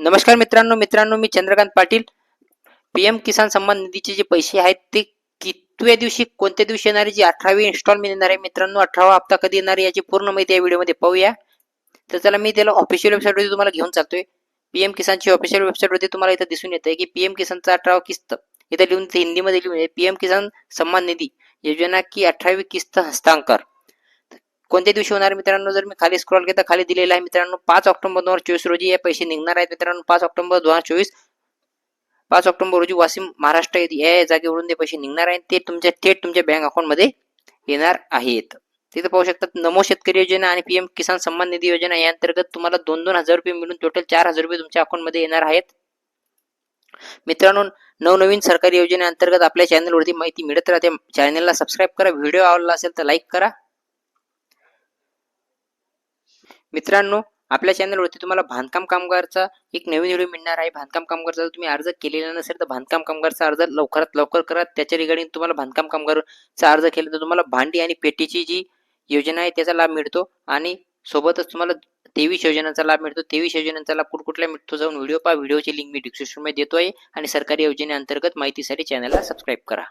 नमस्कार मित्रांनो मित्रांनो मी चंद्रकांत पाटील. पीएम किसान सन्मान निधीचे जे पैसे आहेत ते कितव्या दिवशी कोणत्या दिवशी येणार जी अठरावी इन्स्टॉलमेंट येणार आहे मित्रांनो अठरावा हप्ता कधी येणार आहे याची पूर्ण माहिती या व्हिडिओमध्ये पाहूया. तर चला मी त्याला ऑफिशियल वेबसाईटवरती तुम्हाला घेऊन चालतोय. पीएम किसानची ऑफिशियल वेबसाईटवरती तुम्हाला इथं दिसून येतं की पीएम किसानचा अठरावा किस्त इथं लिहून हिंदीमध्ये लिहून पी पीएम किसान सन्मान निधी योजना की अठरावी किस्त हस्तांकर कोणत्या दिवशी होणार मित्रांनो? जर मी खाली स्क्रॉल केला तर खाली दिलेला आहे मित्रांनो पाच ऑक्टोबर दोन हजार चोवीस रोजी. हे पैसे निघणार आहेत मित्रांनो पाच ऑक्टोबर दोन हजार चोवीस. पाच ऑक्टोबर रोजी वाशिम महाराष्ट्र या जागेवरून ते पैसे निघणार आहेत. ते तुमच्या थेट तुमच्या बँक अकाउंटमध्ये येणार आहेत. तिथे पाहू शकतात नमो शेतकरी योजना आणि पीएम किसान सन्मान निधी योजना या अंतर्गत तुम्हाला दोन दोन हजार रुपये मिळून टोटल चार हजार रुपये तुमच्या अकाउंटमध्ये येणार आहेत. मित्रांनो नवनवीन सरकारी योजनेअंतर्गत आपल्या चॅनलवरती माहिती मिळत राहते. चॅनलला सबस्क्राईब करा. व्हिडिओ आवडला असेल तर लाईक करा. मित्रांनो आपल्या चॅनलवरती तुम्हाला बांधकाम कामगारचा एक नवीन व्हिडिओ मिळणार आहे. बांधकाम कामगारचा जर तुम्ही अर्ज केलेला नसेल तर बांधकाम कामगारचा अर्ज लवकरात लवकर करा. त्याच्या रिगार्डिंग तुम्हाला बांधकाम कामगारचा अर्ज केला तर तुम्हाला भांडी आणि पेटीची जी योजना आहे त्याचा लाभ मिळतो. आणि सोबतच तुम्हाला तेवीस योजनांचा लाभ मिळतो. तेवीस योजनांचा लाभ कुठकुठला मिळतो जाऊन व्हिडिओ पहा. व्हिडिओची लिंक मी डिस्क्रिप्शनमध्ये देतो आहे आणि सरकारी योजनेअंतर्गत माहितीसाठी चॅनलला सबस्क्राईब करा.